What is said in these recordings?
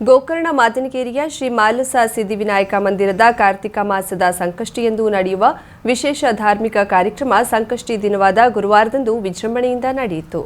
ಗೋಕರ್ಣ ಮಾದನಗೇರಿಯ ಶ್ರೀ ಮಾಲಸ ಸಿದ್ಧಿವಿನಾಯಕ ಮಂದಿರದ ಕಾರ್ತಿಕ ಮಾಸದ ಸಂಕಷ್ಟಿಯೆಂದು ನಡೆಯುವ ವಿಶೇಷ ಧಾರ್ಮಿಕ ಕಾರ್ಯಕ್ರಮ ಸಂಕಷ್ಟಿ ದಿನವಾದ ಗುರುವಾರದಂದು ವಿಜೃಂಭಣೆಯಿಂದ ನಡೆಯಿತು.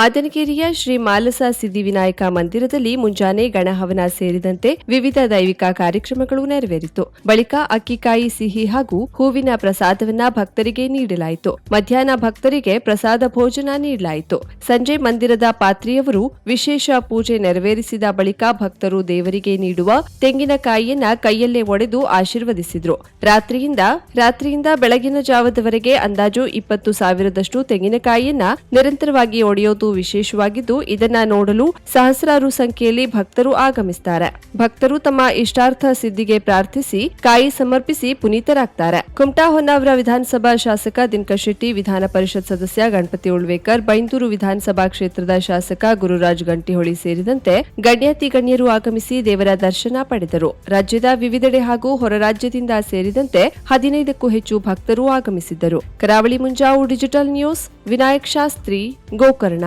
ಮಾದನಗೇರಿಯ ಶ್ರೀ ಮಾಲಸ ಸಿದ್ಧಿವಿನಾಯಕ ಮಂದಿರದಲ್ಲಿ ಮುಂಜಾನೆ ಗಣಹವನ ಸೇರಿದಂತೆ ವಿವಿಧ ದೈವಿಕ ಕಾರ್ಯಕ್ರಮಗಳು ನೆರವೇರಿತು. ಬಳಿಕ ಅಕ್ಕಿಕಾಯಿ ಸಿಹಿ ಹಾಗೂ ಹೂವಿನ ಪ್ರಸಾದವನ್ನ ಭಕ್ತರಿಗೆ ನೀಡಲಾಯಿತು. ಮಧ್ಯಾಹ್ನ ಭಕ್ತರಿಗೆ ಪ್ರಸಾದ ಭೋಜನ ನೀಡಲಾಯಿತು. ಸಂಜೆ ಮಂದಿರದ ಪಾತ್ರಿಯವರು ವಿಶೇಷ ಪೂಜೆ ನೆರವೇರಿಸಿದ ಬಳಿಕ ಭಕ್ತರು ದೇವರಿಗೆ ನೀಡುವ ತೆಂಗಿನಕಾಯಿಯನ್ನ ಕೈಯಲ್ಲೇ ಒಡೆದು ಆಶೀರ್ವದಿಸಿದ್ರು. ರಾತ್ರಿಯಿಂದ ರಾತ್ರಿಯಿಂದ ಬೆಳಗಿನ ಜಾವದವರೆಗೆ ಅಂದಾಜು ಇಪ್ಪತ್ತು ಸಾವಿರದಷ್ಟು ತೆಂಗಿನಕಾಯಿಯನ್ನ ನಿರಂತರವಾಗಿ ಒಡೆಯೋದು ವಿಶೇಷವಾಗಿದ್ದು, ಇದನ್ನ ನೋಡಲು ಸಹಸ್ರಾರು ಸಂಖ್ಯೆಯಲ್ಲಿ ಭಕ್ತರು ಆಗಮಿಸುತ್ತಾರೆ ಭಕ್ತರು ತಮ್ಮ ಇಷ್ಟಾರ್ಥ ಸಿದ್ಧಿಗೆ ಪ್ರಾರ್ಥಿಸಿ, ಕಾಯಿ ಸಮರ್ಪಿಸಿ ಪುನೀತರಾಗ್ತಾರೆ. ಕುಮಟಾ ಹೊನ್ನಾವರ ವಿಧಾನಸಭಾ ಶಾಸಕ ದಿನಕರ್ ಶೆಟ್ಟಿ, ವಿಧಾನ ಪರಿಷತ್ ಸದಸ್ಯ ಗಣಪತಿ ಉಳ್ವೇಕರ್, ಬೈಂದೂರು ವಿಧಾನಸಭಾ ಕ್ಷೇತ್ರದ ಶಾಸಕ ಗುರುರಾಜ್ ಗಂಟಿಹೊಳಿ ಸೇರಿದಂತೆ ಗಣ್ಯಾತಿ ಗಣ್ಯರು ಆಗಮಿಸಿ ದೇವರ ದರ್ಶನ ಪಡೆದರು. ರಾಜ್ಯದ ವಿವಿಧೆಡೆ ಹಾಗೂ ಹೊರ ರಾಜ್ಯದಿಂದ ಸೇರಿದಂತೆ ಹದಿನೈದಕ್ಕೂ ಹೆಚ್ಚು ಭಕ್ತರು ಆಗಮಿಸಿದ್ದರು. Karavali Munjavu digital news, Vinayak Shastri, Gokarna.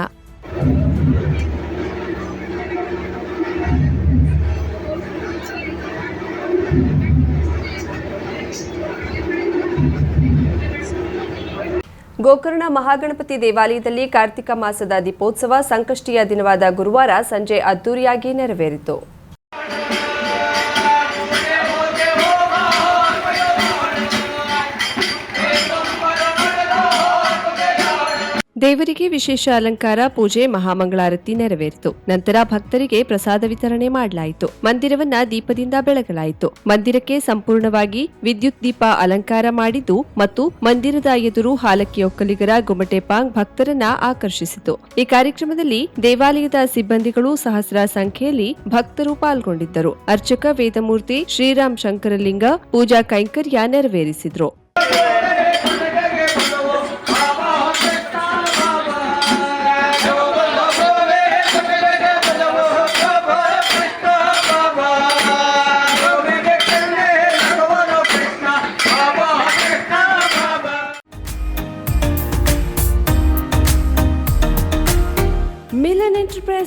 Gokarna Mahaganapati ದೇವಾಲಯದಲ್ಲಿ ಕಾರ್ತಿಕ ಮಾಸದ ದೀಪೋತ್ಸವ ಸಂಕಷ್ಟಿಯ ದಿನವಾದ ಗುರುವಾರ ಸಂಜೆ ಅದ್ದೂರಿಯಾಗಿ ನೆರವೇರಿತು. ದೇವರಿಗೆ ವಿಶೇಷ ಅಲಂಕಾರ, ಪೂಜೆ, ಮಹಾಮಂಗಳಾರತಿ ನೆರವೇರಿತು. ನಂತರ ಭಕ್ತರಿಗೆ ಪ್ರಸಾದ ವಿತರಣೆ ಮಾಡಲಾಯಿತು. ಮಂದಿರವನ್ನ ದೀಪದಿಂದ ಬೆಳಗಲಾಯಿತು. ಮಂದಿರಕ್ಕೆ ಸಂಪೂರ್ಣವಾಗಿ ವಿದ್ಯುತ್ ದೀಪ ಅಲಂಕಾರ ಮಾಡಿದ್ದು ಮತ್ತು ಮಂದಿರದ ಎದುರು ಹಾಲಕ್ಕಿ ಒಕ್ಕಲಿಗರ ಗುಮಟೆಪಾಂಗ್ ಭಕ್ತರನ್ನ ಆಕರ್ಷಿಸಿತು. ಈ ಕಾರ್ಯಕ್ರಮದಲ್ಲಿ ದೇವಾಲಯದ ಸಿಬ್ಬಂದಿಗಳು ಸಹಸ್ರ ಸಂಖ್ಯೆಯಲ್ಲಿ ಭಕ್ತರು ಪಾಲ್ಗೊಂಡಿದ್ದರು. ಅರ್ಚಕ ವೇದಮೂರ್ತಿ ಶ್ರೀರಾಮ್ ಶಂಕರಲಿಂಗ ಪೂಜಾ ಕೈಂಕರ್ಯ ನೆರವೇರಿಸಿದ್ರು.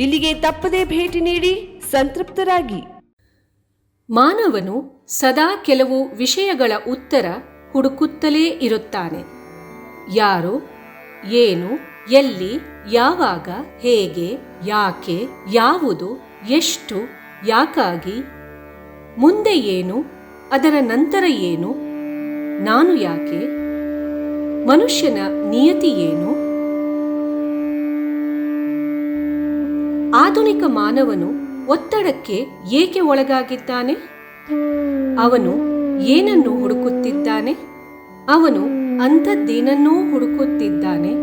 ಇಲ್ಲಿಗೆ ತಪ್ಪದೇ ಭೇಟಿ ನೀಡಿ ಸಂತೃಪ್ತರಾಗಿ. ಮಾನವನು ಸದಾ ಕೆಲವು ವಿಷಯಗಳ ಉತ್ತರ ಹುಡುಕುತ್ತಲೇ ಇರುತ್ತಾನೆ. ಯಾರು, ಏನು, ಎಲ್ಲಿ, ಯಾವಾಗ, ಹೇಗೆ, ಯಾಕೆ, ಯಾವುದು, ಎಷ್ಟು, ಯಾಕಾಗಿ, ಮುಂದೆ ಏನು, ಅದರ ನಂತರ ಏನು, ನಾನು ಯಾಕೆ, ಮನುಷ್ಯನ ನಿಯತಿ ಏನು ಆಧುನಿಕ ಮಾನವನು ಒತ್ತಡಕ್ಕೆ ಏಕೆ ಒಳಗಾಗಿದ್ದಾನೆ? ಅವನು ಏನನ್ನು ಹುಡುಕುತ್ತಿದ್ದಾನೆ? ಅವನು ಅಂಥದ್ದೇನನ್ನೂ ಹುಡುಕುತ್ತಿದ್ದಾನೆ.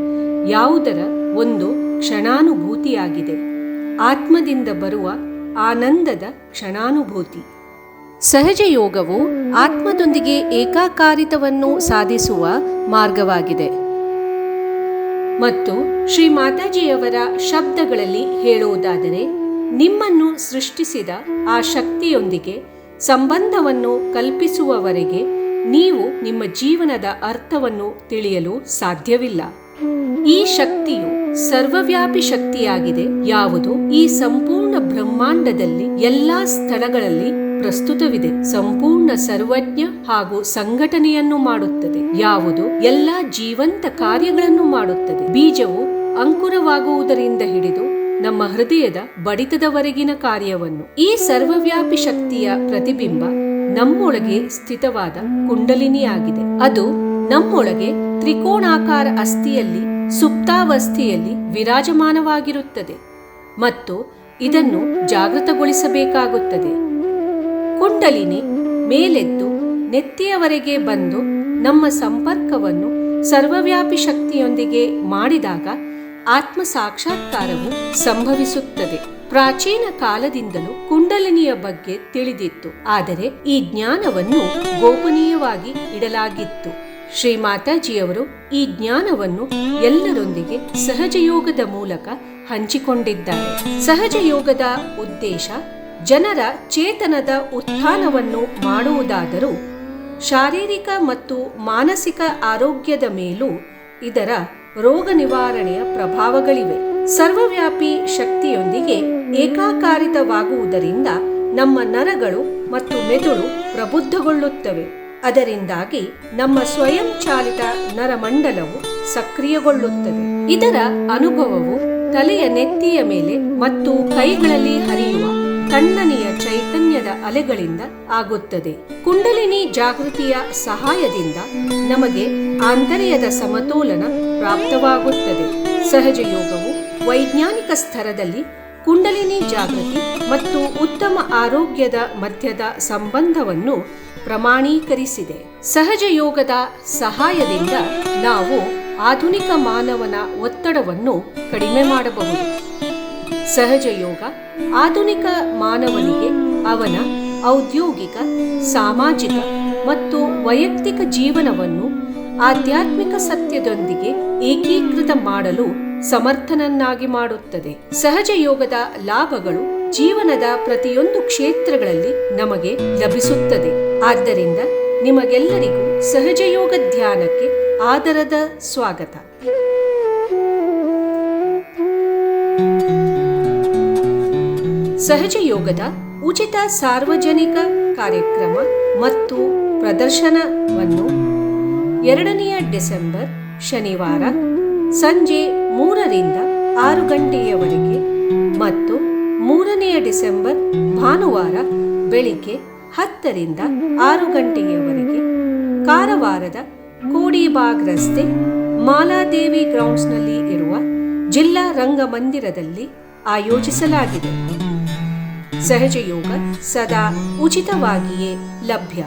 ಯಾವುದರ ಒಂದು ಕ್ಷಣಾನುಭೂತಿಯಾಗಿದೆ. ಆತ್ಮದಿಂದ ಬರುವ ಆನಂದದ ಕ್ಷಣಾನುಭೂತಿ. ಸಹಜ ಯೋಗವು ಆತ್ಮದೊಂದಿಗೆ ಏಕಾಕಾರಿತವನ್ನು ಸಾಧಿಸುವ ಮಾರ್ಗವಾಗಿದೆ. ಮತ್ತು ಶ್ರೀ ಮಾತಾಜಿಯವರ ಶಬ್ದಗಳಲ್ಲಿ ಹೇಳುವುದಾದರೆ, ನಿಮ್ಮನ್ನು ಸೃಷ್ಟಿಸಿದ ಆ ಶಕ್ತಿಯೊಂದಿಗೆ ಸಂಬಂಧವನ್ನು ಕಲ್ಪಿಸುವವರೆಗೆ ನೀವು ನಿಮ್ಮ ಜೀವನದ ಅರ್ಥವನ್ನು ತಿಳಿಯಲು ಸಾಧ್ಯವಿಲ್ಲ. ಈ ಶಕ್ತಿಯು ಸರ್ವವ್ಯಾಪಿ ಶಕ್ತಿಯಾಗಿದೆ. ಯಾವುದು? ಈ ಸಂಪೂರ್ಣ ಬ್ರಹ್ಮಾಂಡದಲ್ಲಿ ಎಲ್ಲಾ ಸ್ಥಳಗಳಲ್ಲಿ ಪ್ರಸ್ತುತವಿದೆ. ಸಂಪೂರ್ಣ ಸರ್ವಜ್ಞ ಹಾಗೂ ಸಂಘಟನೆಯನ್ನು ಮಾಡುತ್ತದೆ. ಯಾವುದು? ಎಲ್ಲಾ ಜೀವಂತ ಕಾರ್ಯಗಳನ್ನು ಮಾಡುತ್ತದೆ. ಬೀಜವು ಅಂಕುರವಾಗುವುದರಿಂದ ಹಿಡಿದು ನಮ್ಮ ಹೃದಯದ ಬಡಿತದವರೆಗಿನ ಕಾರ್ಯವನ್ನು. ಈ ಸರ್ವವ್ಯಾಪಿ ಶಕ್ತಿಯ ಪ್ರತಿಬಿಂಬ ನಮ್ಮೊಳಗೆ ಸ್ಥಿತವಾದ ಕುಂಡಲಿನಿಯಾಗಿದೆ. ಅದು ನಮ್ಮೊಳಗೆ ತ್ರಿಕೋಣಾಕಾರ ಅಸ್ಥಿಯಲ್ಲಿ, ಸುಪ್ತಾವಸ್ಥೆಯಲ್ಲಿ ವಿರಾಜಮಾನವಾಗಿರುತ್ತದೆ ಮತ್ತು ಇದನ್ನು ಜಾಗೃತಗೊಳಿಸಬೇಕಾಗುತ್ತದೆ. ಕುಂಡಲಿನಿ ಮೇಲೆದ್ದು ನೆತ್ತಿಯವರೆಗೆ ಬಂದು ನಮ್ಮ ಸಂಪರ್ಕವನ್ನು ಸರ್ವವ್ಯಾಪಿ ಶಕ್ತಿಯೊಂದಿಗೆ ಮಾಡಿದಾಗ ಆತ್ಮ ಸಾಕ್ಷಾತ್ಕಾರವು ಸಂಭವಿಸುತ್ತದೆ. ಪ್ರಾಚೀನ ಕಾಲದಿಂದಲೂ ಕುಂಡಲಿನಿಯ ಬಗ್ಗೆ ತಿಳಿದಿತ್ತು. ಆದರೆ ಈ ಜ್ಞಾನವನ್ನು ಗೋಪನೀಯವಾಗಿ ಇಡಲಾಗಿತ್ತು. ಶ್ರೀ ಮಾತಾಜಿಯವರು ಈ ಜ್ಞಾನವನ್ನು ಎಲ್ಲರೊಂದಿಗೆ ಸಹಜಯೋಗದ ಮೂಲಕ ಹಂಚಿಕೊಂಡಿದ್ದಾರೆ. ಸಹಜ ಯೋಗದ ಉದ್ದೇಶ ಜನರ ಚೇತನದ ಉತ್ಥಾನವನ್ನು ಮಾಡುವುದಾದರೂ ಶಾರೀರಿಕ ಮತ್ತು ಮಾನಸಿಕ ಆರೋಗ್ಯದ ಮೇಲೂ ಇದರ ರೋಗ ನಿವಾರಣೆಯ ಪ್ರಭಾವಗಳಿವೆ. ಸರ್ವವ್ಯಾಪಿ ಶಕ್ತಿಯೊಂದಿಗೆ ಏಕಾಕಾರಿತವಾಗುವುದರಿಂದ ನಮ್ಮ ನರಗಳು ಮತ್ತು ಮೆದುಳು ಪ್ರಬುದ್ಧಗೊಳ್ಳುತ್ತವೆ. ಅದರಿಂದಾಗಿ ನಮ್ಮ ಸ್ವಯಂಚಾಲಿತ ನರಮಂಡಲವು ಸಕ್ರಿಯಗೊಳ್ಳುತ್ತದೆ. ಇದರ ಅನುಭವವು ತಲೆಯ ನೆತ್ತಿಯ ಮೇಲೆ ಮತ್ತು ಕೈಗಳಲ್ಲಿ ಹರಿಯುವ ತಣ್ಣನೆಯ ಚೈತನ್ಯದ ಅಲೆಗಳಿಂದ ಆಗುತ್ತದೆ. ಕುಂಡಲಿನಿ ಜಾಗೃತಿಯ ಸಹಾಯದಿಂದ ನಮಗೆ ಆಂತರ್ಯದ ಸಮತೋಲನ ಪ್ರಾಪ್ತವಾಗುತ್ತದೆ. ಸಹಜ ಯೋಗವು ವೈಜ್ಞಾನಿಕ ಸ್ತರದಲ್ಲಿ ಕುಂಡಲಿನಿ ಜಾಗೃತಿ ಮತ್ತು ಉತ್ತಮ ಆರೋಗ್ಯದ ಮಧ್ಯದ ಸಂಬಂಧವನ್ನು ಪ್ರಮಾಣೀಕರಿಸಿದೆ. ಸಹಜ ಯೋಗದ ಸಹಾಯದಿಂದ ನಾವು ಆಧುನಿಕ ಮಾನವನ ಒತ್ತಡವನ್ನು ಕಡಿಮೆ ಮಾಡಬಹುದು. ಸಹಜ ಯೋಗ, ಆಧುನಿಕ ಮಾನವನಿಗೆ ಅವನ ಔದ್ಯೋಗಿಕ, ಸಾಮಾಜಿಕ ಮತ್ತು ವೈಯಕ್ತಿಕ ಜೀವನವನ್ನು ಆಧ್ಯಾತ್ಮಿಕ ಸತ್ಯದೊಂದಿಗೆ ಏಕೀಕೃತ ಮಾಡಲು ಸಮರ್ಥನನ್ನಾಗಿ ಮಾಡುತ್ತದೆ. ಸಹಜ ಯೋಗದ ಲಾಭಗಳು ಜೀವನದ ಪ್ರತಿಯೊಂದು ಕ್ಷೇತ್ರಗಳಲ್ಲಿ ನಮಗೆ ಲಭಿಸುತ್ತದೆ. ಆದ್ದರಿಂದ ನಿಮಗೆಲ್ಲರಿಗೂ ಸಹಜ ಯೋಗ ಧ್ಯಾನಕ್ಕೆ ಆದರದ ಸ್ವಾಗತ. ಸಹಜ ಯೋಗದ ಉಚಿತ ಸಾರ್ವಜನಿಕ ಕಾರ್ಯಕ್ರಮ ಮತ್ತು ಪ್ರದರ್ಶನವನ್ನು ಎರಡನೆಯ ಡಿಸೆಂಬರ್ ಶನಿವಾರ ಸಂಜೆ ಮೂರರಿಂದ ಆರು ಗಂಟೆಯವರೆಗೆ ಮತ್ತು ಮೂರನೆಯ ಡಿಸೆಂಬರ್ ಭಾನುವಾರ ಬೆಳಿಗ್ಗೆ ಹತ್ತರಿಂದ ಆರು ಗಂಟೆಯವರೆಗೆ ಕಾರವಾರದ ಕೋಡಿಬಾಗ್ ರಸ್ತೆ ಮಾಲಾದೇವಿ ಗ್ರೌಂಡ್ಸ್ನಲ್ಲಿ ಇರುವ ಜಿಲ್ಲಾ ರಂಗಮಂದಿರದಲ್ಲಿ ಆಯೋಜಿಸಲಾಗಿದೆ. ಸಹಜ ಯೋಗ ಸದಾ ಉಚಿತವಾಗಿಯೇ ಲಭ್ಯ